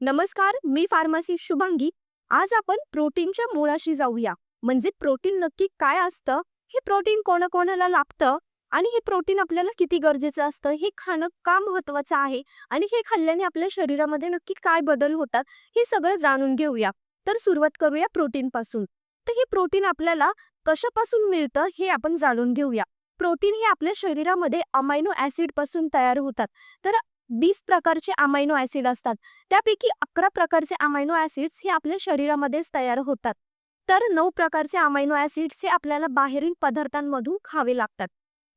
नमस्कार मी फार्मसी शुभांगी. आज आपण प्रोटीनच्या मुळाशी जाऊया. म्हणजे प्रोटीन नक्की काय असतं? हे प्रोटीन कोणाकोणाला लागतं? आणि हे प्रोटीन आपल्याला किती गरजेचं असतं? हे खाणं का महत्वाचं आहे? आणि हे खाल्ल्याने आपल्या शरीरामध्ये नक्की काय बदल होतात? हे सगळं जाणून घेऊया. तर सुरुवात करूया प्रोटीन पासून तर हे प्रोटीन आपल्याला कशापासून मिळतं हे आपण जाणून घेऊया. प्रोटीन हे आपल्या शरीरामध्ये अमायनो ऍसिडपासून तयार होतात. तर वीस प्रकारचे अमायनो ऍसिड असतात. त्यापैकी अकरा प्रकारचे अमायनो ऍसिड्स हे आपल्या शरीरामध्येच तयार होतात. तर नऊ प्रकारचे अमायनो ऍसिड्स हे आपल्याला बाहेरील पदार्थांमधून खावे लागतात.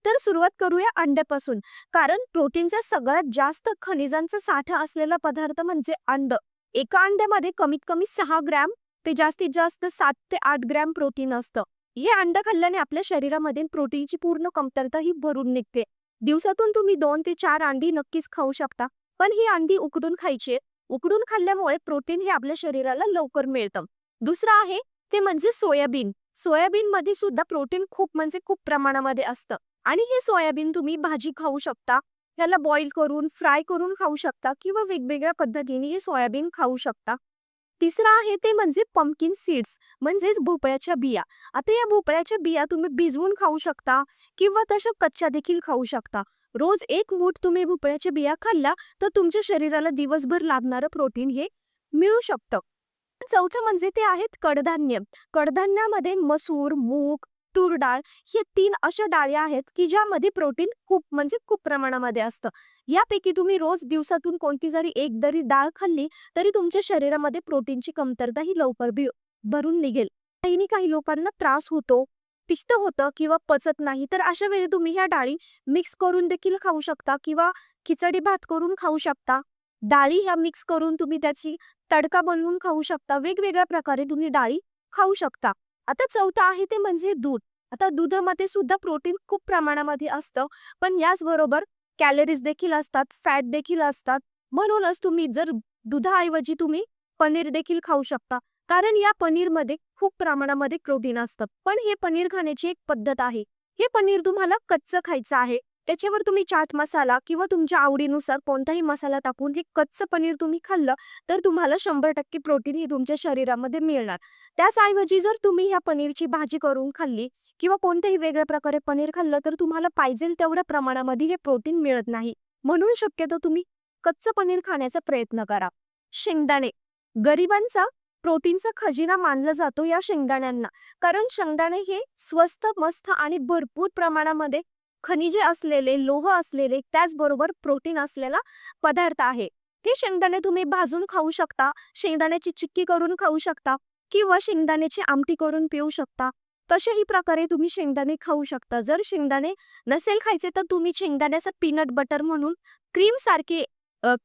तर सुरुवात करूया अंड्यापासून. कारण प्रोटीनचा सगळ्यात जास्त खनिजांचा साठा असलेला पदार्थ म्हणजे अंड. एका अंड्यामध्ये कमीत कमी सहा ग्रॅम ते जास्तीत जास्त सात ते आठ ग्रॅम प्रोटीन असतं. हे अंड खाल्ल्याने आपल्या शरीरामधील प्रोटीनची पूर्ण कमतरता ही भरून निघते. दिवसातून तुम्ही दोन ते चार अंडी नक्कीच खाऊ शकता. पण ही अंडी उकडून खायची. उकडून खाल्ल्यामुळे प्रोटीन हे आपल्या शरीराला लवकर मिळतं. दुसरं आहे ते म्हणजे सोयाबीन. सोयाबीन मध्ये सुद्धा प्रोटीन खूप म्हणजे खूप प्रमाणामध्ये असतं. आणि हे सोयाबीन तुम्ही भाजी खाऊ शकता. त्याला बॉईल करून फ्राय करून खाऊ शकता किंवा वेगवेगळ्या पद्धतीने हे सोयाबीन खाऊ शकता. तिसरं आहे ते म्हणजे पंपकिन सीड्स म्हणजेच भोपळ्याच्या बिया. आता या भोपळ्याच्या बिया तुम्ही भिजवून खाऊ शकता किंवा तशा कच्च्या देखील खाऊ शकता. रोज एक मूठ तुम्ही भोपळ्याच्या बिया खाल्ला तर तुमच्या शरीराला दिवसभर लागणारं प्रोटीन हे मिळू शकतं. चौथं म्हणजे ते आहेत कडधान्य. कडधान्यामध्ये मसूर मूग तूर डाळ हे तीन अशा डाळी आहेत की ज्यामध्ये प्रोटीन खूप म्हणजे खूप प्रमाणामध्ये असतं. यापैकी तुम्ही रोज दिवसातून कोणती जरी एक जरी डाळ खाल्ली तरी तुमच्या शरीरामध्ये प्रोटीनची कमतरता ही लवकर भि- भरून निघेल. काही काही लोकांना त्रास होतो पिस्त होतं किंवा पचत नाही तर अशा वेळी तुम्ही ह्या डाळी मिक्स करून देखील खाऊ शकता किंवा खिचडी भात करून खाऊ शकता. डाळी ह्या मिक्स करून तुम्ही त्याची तडका बनवून खाऊ शकता. वेगवेगळ्या प्रकारे तुम्ही डाळी खाऊ शकता. आता चौथा आहे ते म्हणजे दूध. आता दुधामध्ये सुद्धा प्रोटीन खूप प्रमाणामध्ये असतं पण याचबरोबर कॅलरीज देखील असतात फॅट देखील असतात. म्हणूनच तुम्ही जर दुधाऐवजी तुम्ही पनीर देखील खाऊ शकता कारण या पनीरमध्ये खूप प्रमाणामध्ये प्रोटीन असतं. पण हे पनीर खाण्याची एक पद्धत आहे. हे पनीर तुम्हाला कच्चं खायचं आहे. त्याच्यावर तुम्ही चाट मसाला किंवा तुमच्या आवडीनुसार कोणताही मसाला टाकून हे कच्चं पनीर तुम्ही खाल्लं तर तुम्हाला शंभर टक्के प्रोटीन हे तुमच्या शरीरामध्ये मिळणार. त्याचऐवजी जर तुम्ही ह्या पनीरची भाजी करून खाल्ली किंवा कोणत्याही वेगळ्या प्रकारे पनीर खाल्लं तर तुम्हाला पाहिजे तेवढ्या प्रमाणामध्ये हे प्रोटीन मिळत नाही. म्हणून शक्यतो तुम्ही कच्चं पनीर खाण्याचा प्रयत्न करा. शेंगदाणे. गरिबांचा प्रोटीनचा खजिना मानला जातो या शेंगदाण्यांना. कारण शेंगदाणे हे स्वस्त मस्त आणि भरपूर प्रमाणामध्ये खनिजे असलेले लोह असलेले त्याचबरोबर प्रोटीन असलेला पदार्थ आहे. ते शेंगदाणे तुम्ही भाजून खाऊ शकता शेंगदाण्याची चिक्की करून खाऊ शकता किंवा शेंगदाण्याची आमटी करून पिऊ शकता. तशाही प्रकारे तुम्ही शेंगदाणे खाऊ शकता. जर शेंगदाणे नसेल खायचे तर तुम्ही शेंगदाण्याचं पीनट बटर म्हणून क्रीम सारखे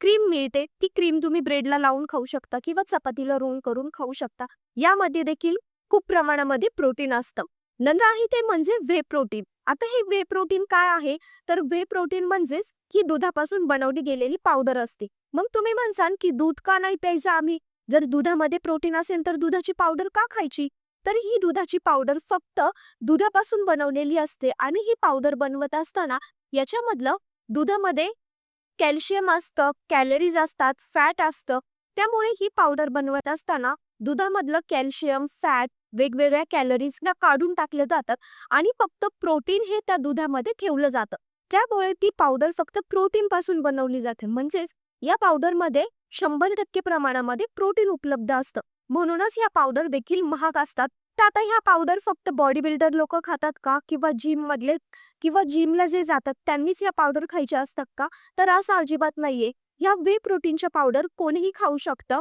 क्रीम मिळते. ती क्रीम तुम्ही ब्रेडला लावून खाऊ शकता किंवा चपातीला रोल करून खाऊ शकता. यामध्ये देखील खूप प्रमाणामध्ये प्रोटीन असतं. नंतर आहे ते म्हणजे वे प्रोटीन आता हे वे प्रोटीन काय आहे? तर वे प्रोटीन म्हणजेच ही दुधापासून बनवली गेलेली पावडर असते. मग तुम्ही म्हणसाल की दूध का नाही प्यायचं आम्ही? जर दुधामध्ये प्रोटीन असेल तर दुधाची पावडर का खायची? तर ही दुधाची पावडर फक्त दुधापासून बनवलेली असते आणि ही पावडर बनवत असताना याच्यामधलं दुधामध्ये कॅल्शियम असतं कॅलरीज असतात फॅट असतं. त्यामुळे ही पावडर बनवत असताना दुधामधलं कॅल्शियम फॅट वेगवेगळ्या कॅलरीजना काढून टाकले जातात आणि फक्त प्रोटीन हे त्या दुधामध्ये ठेवलं जातं. त्यामुळे ती पावडर फक्त प्रोटीन पासून बनवली जाते. म्हणजेच या पावडरमध्ये शंभर टक्के प्रमाणामध्ये प्रोटीन उपलब्ध असतं. म्हणूनच ह्या पावडर देखील महाग असतात. तर आता ह्या पावडर फक्त बॉडी बिल्डर लोक खातात का? किंवा जिम मधले किंवा जिमला जे जातात त्यांनीच या पावडर खायच्या असतात का? तर असं अजिबात नाहीये. या वे प्रोटीनच्या पावडर कोणीही खाऊ शकतं.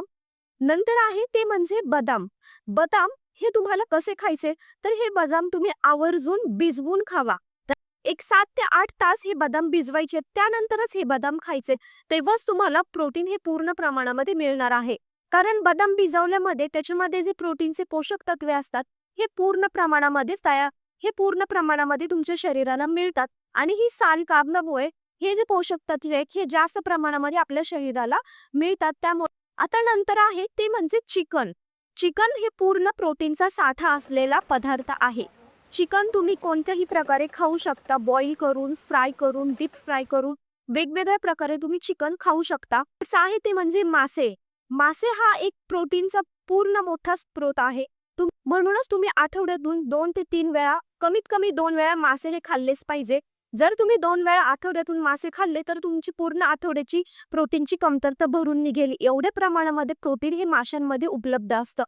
नंतर आहे ते म्हणजे बदाम. बदाम हे तुम्हाला कसे खायचे? तर हे बदाम तुम्ही आवर्जून भिजवून खावा. तर एक सात ते आठ तास हे बदाम भिजवायचे. त्यानंतरच हे बदाम खायचे. तेव्हाच तुम्हाला प्रोटीन हे पूर्ण प्रमाणामध्ये मिळणार आहे. कारण बदाम भिजवल्यामध्ये त्याच्यामध्ये जे प्रोटीनचे पोषक तत्वे असतात हे पूर्ण प्रमाणामध्ये तयार हे पूर्ण प्रमाणामध्ये तुमच्या शरीराला मिळतात. आणि ही साल काबणामुळे हे जे पोषक तत्वे आहेत हे जास्त प्रमाणामध्ये आपल्या शरीराला मिळतात. त्यामुळे आता नंतर आहे ते म्हणजे चिकन. चिकन हे पूर्ण प्रोटीनचा साठा असलेला पदार्थ आहे. चिकन तुम्ही कोणत्याही प्रकारे खाऊ शकता. बॉईल करून फ्राय करून डीप फ्राय करून वेगवेगळ्या प्रकारे तुम्ही चिकन खाऊ शकता. आहे ते म्हणजे मासे. मासे हा एक प्रोटीनचा पूर्ण मोठा स्रोत आहे. तुम म्हणूनच तुम्ही आठवड्यातून दोन ते तीन वेळा कमीत कमी दोन वेळा मासे हे खाल्लेच पाहिजे. जर तुम्ही दोन वेळा आठवड्यातून मासे खाल्ले तर तुमची पूर्ण आठवड्याची प्रोटीनची कमतरता भरून निघेल. एवढ्या प्रमाणामध्ये प्रोटीन हे माशांमध्ये उपलब्ध असतं.